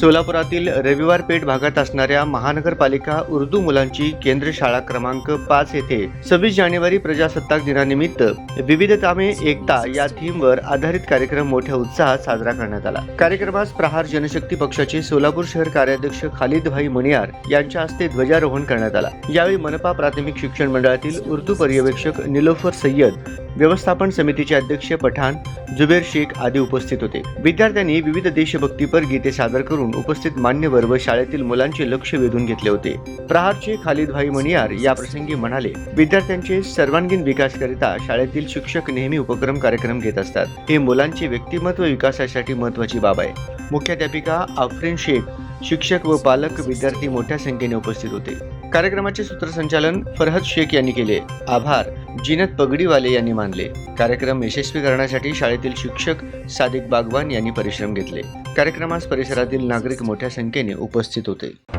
सोलापुरातील रविवार पेठ भागात असणाऱ्या महानगरपालिका उर्दू मुलांची केंद्र शाळा क्रमांक पाच येथे सव्वीस जानेवारी प्रजासत्ताक दिनानिमित्त विविधतामे एकता या थीमवर आधारित कार्यक्रम मोठ्या उत्साहात साजरा करण्यात आला. कार्यक्रमास प्रहार जनशक्ती पक्षाचे सोलापूर शहर कार्याध्यक्ष खालिद भाई मणियार यांच्या हस्ते ध्वजारोहण करण्यात आला. यावेळी मनपा प्राथमिक शिक्षण मंडळातील उर्दू पर्यवेक्षक निलोफर सय्यद व्यवस्थापन समितीचे अध्यक्ष पठाण जुबेर शेख आदी उपस्थित होते. विद्यार्थ्यांनी विविध देशभक्तीपर गीते सादर करून उपस्थित मान्यवर व शाळेतील मुलांचे लक्ष वेधून घेतले होते. प्रहारचे खालिद भाई मणियार या प्रसंगी म्हणाले विद्यार्थ्यांचे सर्वांगीण विकासकरिता शाळेतील शिक्षक नेहमी उपक्रम कार्यक्रम घेत असतात. हे मुलांचे व्यक्तिमत्व विकासासाठी महत्वाची बाब आहे. मुख्याध्यापिका आफरीन शेख शिक्षक व पालक विद्यार्थी मोठ्या संख्येने उपस्थित होते. कार्यक्रमाचे सूत्रसंचालन फरहद शेख यांनी केले. आभार. जिनत पगडीवाले यांनी मानले. कार्यक्रम यशस्वी करण्यासाठी शाळेतील शिक्षक सादिक बागवान यांनी परिश्रम घेतले. कार्यक्रमास परिसरातील नागरिक मोठ्या संख्येने उपस्थित होते.